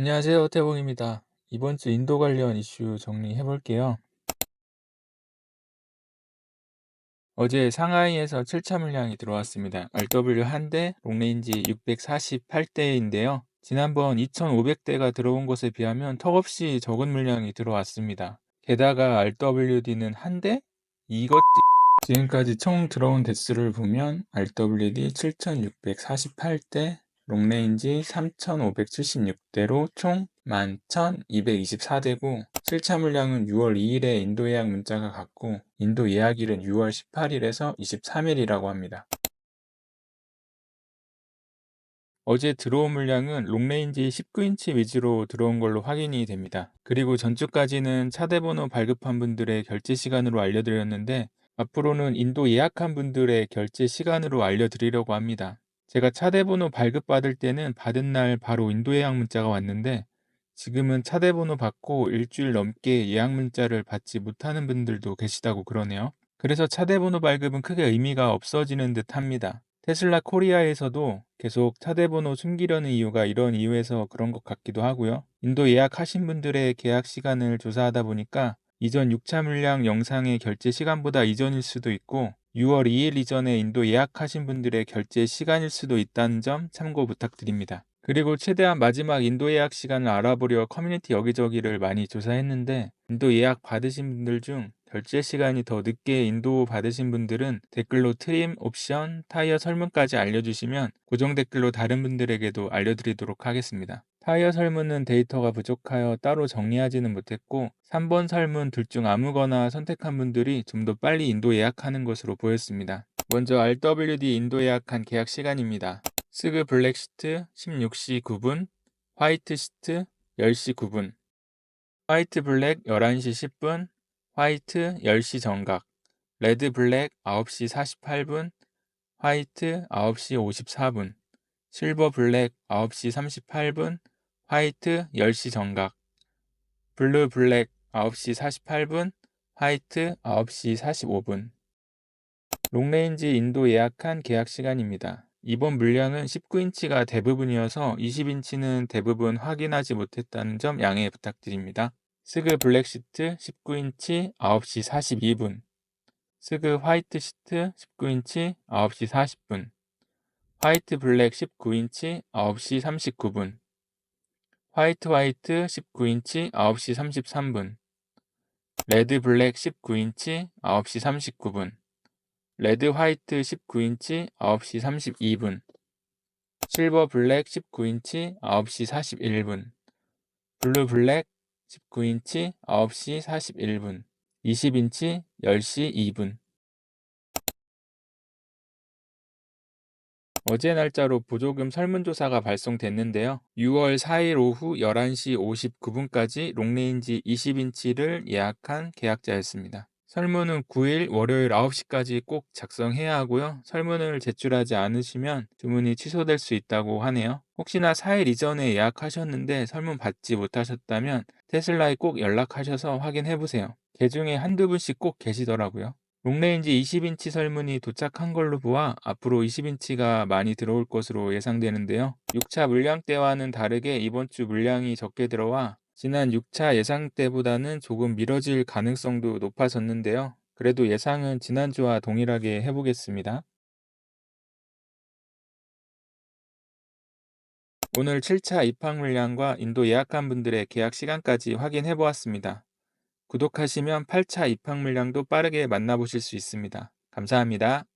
안녕하세요. 태봉입니다. 이번 주 인도 관련 이슈 정리해 볼게요. 어제 상하이에서 7차 물량이 들어왔습니다. RW 1대, 롱레인지 648대인데요. 지난번 2500대가 들어온 것에 비하면 턱없이 적은 물량이 들어왔습니다. 게다가 RWD는 한 대? 이것 지금까지 총 들어온 대수를 보면 RWD 7648대, 롱레인지 3576대로 총 11,224대고 7차 물량은 6월 2일에 인도 예약 문자가 갔고 인도 예약일은 6월 18일에서 23일이라고 합니다. 어제 들어온 물량은 롱레인지 19인치 위주로 들어온 걸로 확인이 됩니다. 그리고 전주까지는 차대번호 발급한 분들의 결제 시간으로 알려드렸는데 앞으로는 인도 예약한 분들의 결제 시간으로 알려드리려고 합니다. 제가 차대번호 발급받을 때는 받은 날 바로 인도 예약 문자가 왔는데 지금은 차대번호 받고 일주일 넘게 예약 문자를 받지 못하는 분들도 계시다고 그러네요. 그래서 차대번호 발급은 크게 의미가 없어지는 듯 합니다. 테슬라 코리아에서도 계속 차대번호 숨기려는 이유가 이런 이유에서 그런 것 같기도 하고요. 인도 예약하신 분들의 계약 시간을 조사하다 보니까 이전 6차 물량 영상의 결제 시간보다 이전일 수도 있고 6월 2일 이전에 인도 예약하신 분들의 결제 시간일 수도 있다는 점 참고 부탁드립니다. 그리고 최대한 마지막 인도 예약 시간을 알아보려 커뮤니티 여기저기를 많이 조사했는데 인도 예약 받으신 분들 중 결제 시간이 더 늦게 인도 받으신 분들은 댓글로 트림, 옵션, 타이어 설문까지 알려주시면 고정 댓글로 다른 분들에게도 알려드리도록 하겠습니다. 타이어 설문은 데이터가 부족하여 따로 정리하지는 못했고 3번 설문 둘 중 아무거나 선택한 분들이 좀 더 빨리 인도 예약하는 것으로 보였습니다. 먼저 RWD 인도 예약한 계약 시간입니다. 스그 블랙 시트 16시 9분, 화이트 시트 10시 9분, 화이트 블랙 11시 10분, 화이트 10시 정각, 레드 블랙 9시 48분, 화이트 9시 54분, 실버 블랙 9시 38분, 화이트 10시 정각, 블루 블랙 9시 48분, 화이트 9시 45분. 롱레인지 인도 예약한 계약 시간입니다. 이번 물량은 19인치가 대부분이어서 20인치는 대부분 확인하지 못했다는 점 양해 부탁드립니다. 스그 블랙 시트 19인치 9시 42분. 스그 화이트 시트 19인치 9시 40분. 화이트 블랙 19인치 9시 39분. 화이트 화이트 19인치 9시 33분. 레드 블랙 19인치 9시 39분. 레드 화이트 19인치 9시 32분. 실버 블랙 19인치 9시 41분. 블루 블랙 19인치 9시 41분 20인치 10시 2분 어제 날짜로 보조금 설문조사가 발송됐는데요. 6월 4일 오후 11시 59분까지 롱레인지 20인치를 예약한 계약자였습니다. 설문은 9일 월요일 9시까지 꼭 작성해야 하고요. 설문을 제출하지 않으시면 주문이 취소될 수 있다고 하네요. 혹시나 4일 이전에 예약하셨는데 설문 받지 못하셨다면 테슬라에 꼭 연락하셔서 확인해 보세요. 개 중에 한두 분씩 꼭 계시더라고요. 롱레인지 20인치 설문이 도착한 걸로 보아 앞으로 20인치가 많이 들어올 것으로 예상되는데요. 6차 물량 때와는 다르게 이번 주 물량이 적게 들어와 지난 6차 예상 때보다는 조금 미뤄질 가능성도 높아졌는데요. 그래도 예상은 지난주와 동일하게 해보겠습니다. 오늘 7차 입항 물량과 인도 예약한 분들의 계약 시간까지 확인해 보았습니다. 구독하시면 8차 입항 물량도 빠르게 만나보실 수 있습니다. 감사합니다.